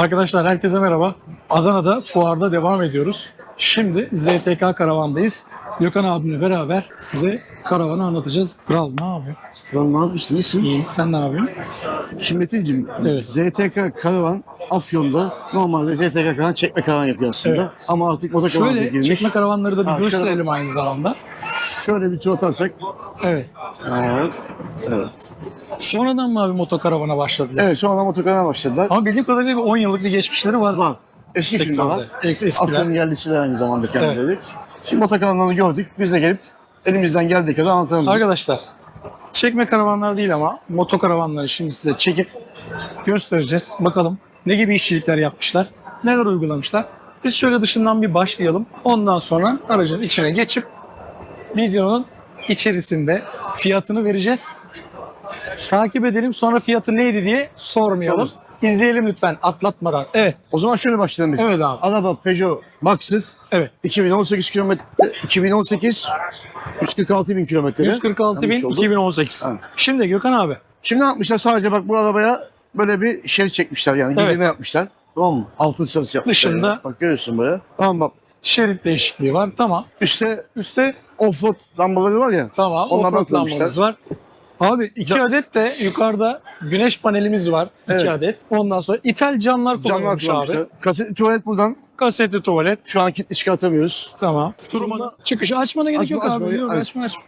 Arkadaşlar herkese merhaba. Adana'da fuarda devam ediyoruz. Şimdi ZTK karavandayız. Gökhan abimle beraber size karavanı anlatacağız. Kral ne yapıyor? Lan ne yapıyorsun? İyisin. İyi. Sen ne yapıyorsun? Şimdi Metin'cim Evet. ZTK Karavan Afyon'da normalde ZTK Karavan çekme karavan yapıyor aslında. Evet. Ama artık motokaravan Şöyle girmiş. çekme karavanları da bir Ha, şöyle- gösterelim aynı zamanda. Şöyle bir tur atarsak. Evet. Evet. Evet. Sonradan mı abi motokaravana başladılar? Evet sonra motokaravan başladılar. Ama bildiğim kadarıyla bir 10 yıllık bir geçmişleri var. Var. Eski Sektörde. firmalar. Es- eskiler. Afyon'un yerlisiler aynı zamanda kendileri. Şimdi motokaravanlarını gördük. Biz de gelip elimizden geldiği kadar anlatalım. Arkadaşlar çekme karavanlar değil ama motokaravanları şimdi size çekip göstereceğiz. Bakalım ne gibi işçilikler yapmışlar, neler uygulamışlar. Biz şöyle dışından bir başlayalım. Ondan sonra aracın içine geçip videonun içerisinde fiyatını vereceğiz. Takip edelim sonra fiyatı neydi diye sormayalım. İzleyelim lütfen atlatmadan. Evet, O zaman şöyle başlayalım biz. Evet abi. Araba Peugeot Boxer. evet. 2018 kilometre 2018 146 bin kilometrede. 146 bin Yanlış oldu. 2018. Ha. Şimdi Gökhan abi Şimdi ne yapmışlar? Sadece bak bu arabaya böyle bir şerit çekmişler yani Evet. giydirme yapmışlar. Tamam mı? Altın sarısı yapmışlar. Dışında- yani. Bak görüyorsun böyle. Tamam bak. şerit değişikliği var. Tamam. Üstte Üste offroad lambaları var ya. Tamam, Onlardan koymuşlar. lambamız var. Abi iki Ca- adet de yukarıda güneş panelimiz var. iki Evet. adet. Ondan sonra ithal camlar Camlar kullanılmış kullanmışlar. abi. Kaset, tuvalet buradan. Kasetli tuvalet. Şu an kilitli çıkartamıyoruz. Tamam. Turmanın çıkışı açmana gerek Açma, yok açma, abi. Yok, açma açma.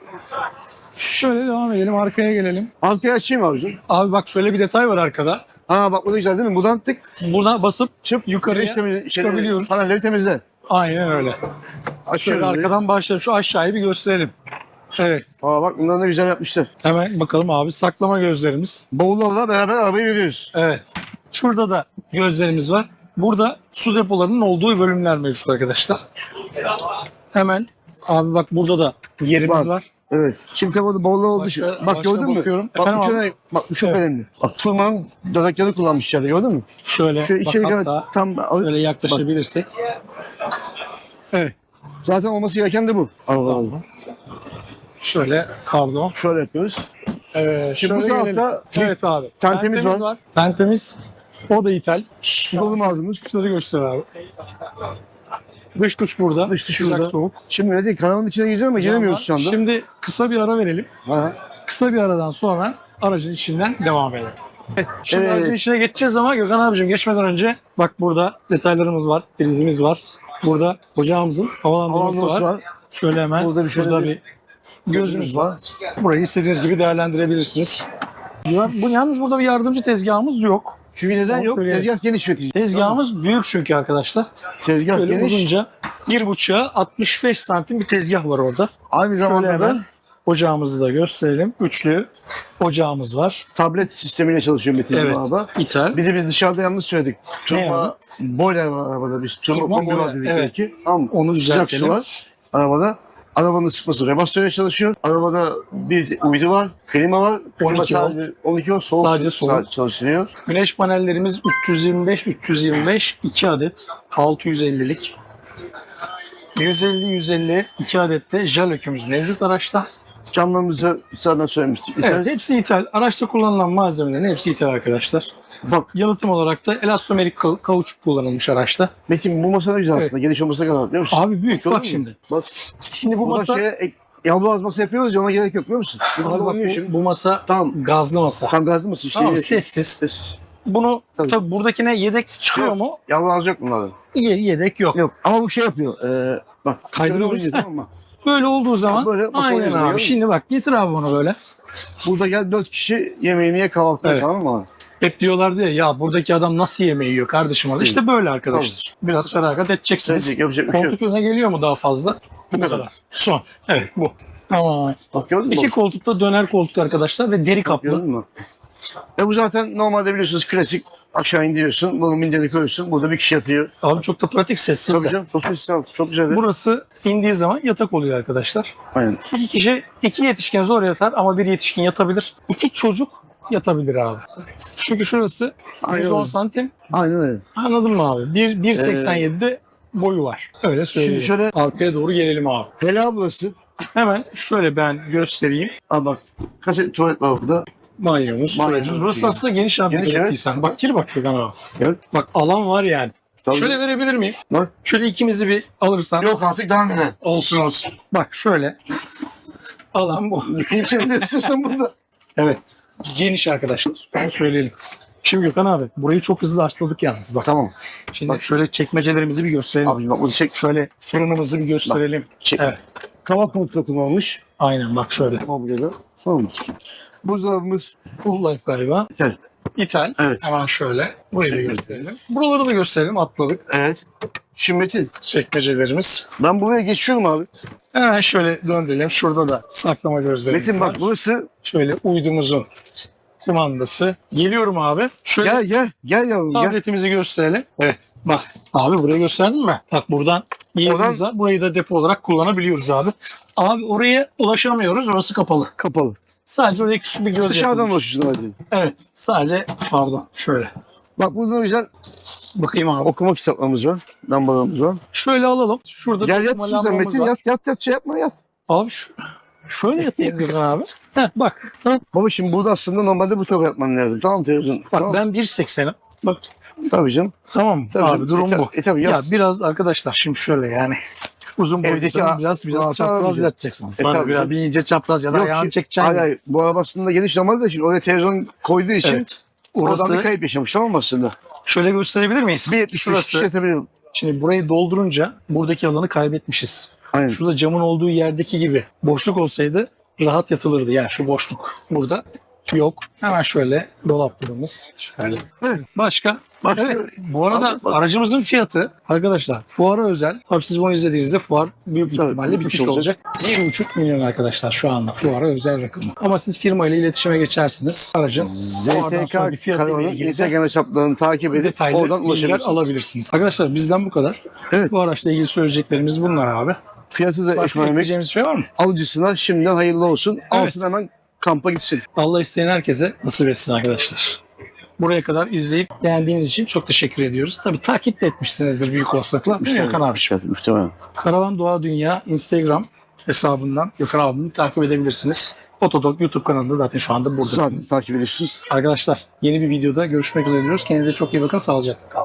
Şöyle devam edelim. Arkaya gelelim. Arkaya açayım abicim. Abi bak şöyle bir detay var arkada. Ha bak bu da güzel değil mi? Buradan tık Buna basıp çıp yukarıya güneş temizle- şey, çıkabiliyoruz. Panelleri temizle. Aynen öyle. Şöyle Açıyoruz. burayı. arkadan başlayalım. Şu aşağıyı bir gösterelim. Evet. Aa bak bunları ne güzel yapmışlar. Hemen bakalım abi. Saklama gözlerimiz. Bavullarla beraber arabayı veriyoruz. Evet. Şurada da gözlerimiz var. Burada su depolarının olduğu bölümler mevcut arkadaşlar. Hemen abi bak burada da yerimiz Bak. var. Evet. Şimdi tabii orada bavullar oldu. Başka- bak başka gördün mü? bakıyorum. Bak bu, abi? şöyle, bak bu çok Evet. önemli. Bak turmanın dodaklarını kullanmışlar gördün mü? Şöyle Şu bak içeri kadar hatta tam alıp böyle yaklaşabilirsek. Evet. zaten olması gereken de bu. Allah Allah. Şöyle pardon. Şöyle yapıyoruz. Ee, Şimdi bu şöyle tarafta gelelim. bir Evet abi. tentemiz var. Tentemiz. O da ithal. Dolu ağzımız. Şunları göster abi. Dış tuş burada. Dış dış Sıcak burada. soğuk. Şimdi ne değil karavanın içine gireceğiz ama giremiyoruz şu anda. Şimdi kısa bir ara verelim. Ha. Kısa bir aradan sonra aracın içinden devam edelim. Evet, şimdi Evet. aracın içine geçeceğiz ama Gökhan abicim geçmeden önce bak burada detaylarımız var, prizimiz var. Burada ocağımızın havalandırması Havalandırması var. var. Şöyle hemen Burada bir şöyle burada bir bir gözümüz var. Burayı istediğiniz gibi değerlendirebilirsiniz. Ya, bu yalnız burada bir yardımcı tezgahımız yok. Çünkü neden Onu yok? söyleyelim. Tezgah geniş Metin. Tezgahımız büyük çünkü arkadaşlar. Tezgah Böyle geniş. uzunca bir buçuğa 65 santim bir tezgah var orada. Aynı Şöyle zamanda hemen da ocağımızı da gösterelim. Üçlü ocağımız var. tablet sistemiyle çalışıyor Metin Evet. araba. İthal. De biz dışarıda yanlış söyledik. Turma boiler var arabada. Biz turma, Turma boiler, dedik evet. belki. Ama Onu sıcak su var arabada. Arabanın ısıtması rebastörle çalışıyor. Arabada bir uydu var, klima var. Klima 12 volt. sadece 12 volt soğuk Sadece su soğuk. çalıştırıyor. Güneş panellerimiz 325 325 2 adet 650'lik. 150 150 2 adet de jel ökümüz mevcut araçta. Camlarımızı zaten söylemiştik. Evet, hepsi ithal. Araçta kullanılan malzemelerin hepsi ithal arkadaşlar. Bak Yalıtım olarak da elastomerik ka- kauçuk kullanılmış araçta. Metin bu masa ne güzel aslında. Geniş olması kadar biliyor musun? Abi büyük Gördün bak şimdi. Bak. Şimdi bu Burada masa şeye ek, yavru az masa yapıyoruz ya ona gerek yok biliyor musun? Bu Abi bak bu, şimdi. bu masa Tamam. gazlı masa. Tam gazlı mısın? Şey, Tamam, sessiz. Sessiz. Bunu Tabii. tabii buradakine yedek çıkıyor Yok, mu? Yavru az yok bunlarda. İyi yedek yok. Yok ama bu şey yapıyor. Ee, bak Kaydırıyoruz. tamam mı? Böyle olduğu zaman Böyle aynen abi. Şimdi bak getir abi bunu böyle. Burada gel dört kişi yemeğini ye kahvaltı Evet. tamam mı? Hep diyorlardı ya ya buradaki adam nasıl yemeği yiyor kardeşim orada. İşte böyle arkadaşlar. Biraz feragat edeceksiniz. Edecek, yapacak şey Koltuk öne geliyor mu daha fazla? Bu kadar. kadar. Son. Evet bu. Tamam. Bak gördün mü? İki koltukta döner koltuk arkadaşlar ve deri kaplı. Gördün mü? E bu zaten normalde biliyorsunuz klasik aşağı indiriyorsun. Bunu minderi koyuyorsun. Burada bir kişi yatıyor. Abi çok da pratik sessiz Tabii de. canım çok güzel. Çok güzel. Burası indiği zaman yatak oluyor arkadaşlar. Aynen. İki kişi, iki yetişkin zor yatar ama bir yetişkin yatabilir. İki çocuk yatabilir abi. Çünkü şurası Aynen 110 öyle. santim. Aynen öyle. Anladın mı abi? Bir- 1.87'de boyu var. Öyle söyleyeyim. Şimdi şöyle- Arkaya doğru gelelim abi. Helal burası. Hemen şöyle ben göstereyim. Aa bak. Kaç tuvalet var burada. Banyomuz, Banyo. tuvaletimiz. Burası aslında geniş abi. Geniş, evet. Sen. Bak gir bak Gökhan abi. Evet. Bak alan var yani. Tabii. Şöyle verebilir miyim? Bak. Şöyle ikimizi bir alırsan. Yok artık daha neler. Olsun olsun. Bak şöyle. Alan bu. Kimse ne istiyorsan burada. Evet. Geniş arkadaşlar. Söyleyelim. Şimdi Gökhan abi burayı çok hızlı açladık yalnız. Bak. Tamam. Şimdi şöyle çekmecelerimizi bir gösterelim. Abi bak bunu çek. Şöyle fırınımızı bir gösterelim. Çek. Evet. Kavak mutlu kullanılmış. Aynen bak şöyle. Tamam Tamam. Buzdolabımız. Full life galiba. Evet. İthal. Evet. Hemen şöyle. Burayı da gösterelim. Buraları da gösterelim. Atladık. Evet. Şimdi Metin. Çekmecelerimiz. Ben buraya geçiyorum abi. Hemen şöyle döndürelim. Şurada da saklama gözlerimiz Metin var. bak burası. Şöyle uydumuzun kumandası. Geliyorum abi. Şöyle Gel gel. Gel yavrum gel. tabletimizi gösterelim. Evet. Bak. Abi burayı gösterdin mi? Bak buradan Oradan-. Burayı da depo olarak kullanabiliyoruz abi. Abi oraya ulaşamıyoruz. Orası kapalı. Kapalı. Sadece oraya küçük bir göz Dışarıdan yapılmış. ulaşıyorsun hadi. Evet. Sadece pardon. Şöyle. Bak burada güzel Bakayım abi. okuma kitaplarımız var. Lambalarımız var. Şöyle alalım. Şurada Gel yat lambamız Metin yat yat yat şey yapma yat. Abi şu, şöyle yatayım abi. Heh, bak. Heh, Baba şimdi burada aslında normalde bu tarafa yapman lazım. Tamam televizyon. bak tamam. ben 1.80'im. Bak Tabii canım. tamam? Tabii abi canım. durum E, bu. tabii- e, tabii ya yaz. biraz arkadaşlar şimdi şöyle yani. Uzun a- biraz biraz çapraz yatacaksınız. E, Tabii biraz bir ince çapraz ya da ayağını çekeceksin. Hayır hayır. Bu araba aslında geniş normalde de şimdi oraya televizyon koyduğu için Evet. oradan Orası bir kayıp yaşamış tamam mı aslında? şöyle gösterebilir miyiz? Bir 75 Şurası. Şimdi burayı doldurunca buradaki alanı kaybetmişiz. Aynen. Şurada camın olduğu yerdeki gibi boşluk olsaydı rahat yatılırdı. Yani şu boşluk burada yok. Hemen şöyle dolaplarımız. Şöyle. Başka? Evet. Bu arada aracımızın fiyatı arkadaşlar fuara özel. Tabii siz bunu izlediğinizde fuar büyük Tabii, ihtimalle bitmiş bitmiş olacak. olacak. 1,5 milyon arkadaşlar şu anda fuara özel rakım. Ama siz firma ile iletişime geçersiniz. Aracın ZTK de Instagram hesaplarını takip edip oradan ulaşabilirsiniz. alabilirsiniz. Arkadaşlar bizden bu kadar. Evet. Bu araçla ilgili söyleyeceklerimiz bunlar abi. Fiyatı da Başka ekonomik. ekleyeceğimiz şey var mı? Alıcısına şimdiden hayırlı olsun. Alsın hemen kampa gitsin. Allah isteyen herkese nasip etsin arkadaşlar. Buraya kadar izleyip beğendiğiniz için çok teşekkür ediyoruz. Tabii takip de etmişsinizdir büyük olasılıkla. Değil mi Gökhan abi? Evet, muhtemelen. Karavan Doğa Dünya Instagram hesabından Gökhan abimi takip edebilirsiniz. Otodog YouTube kanalında zaten şu anda burada. Zaten takip ediyorsunuz. Arkadaşlar yeni bir videoda görüşmek üzere diyoruz. Kendinize çok iyi bakın. Sağlıcakla kalın.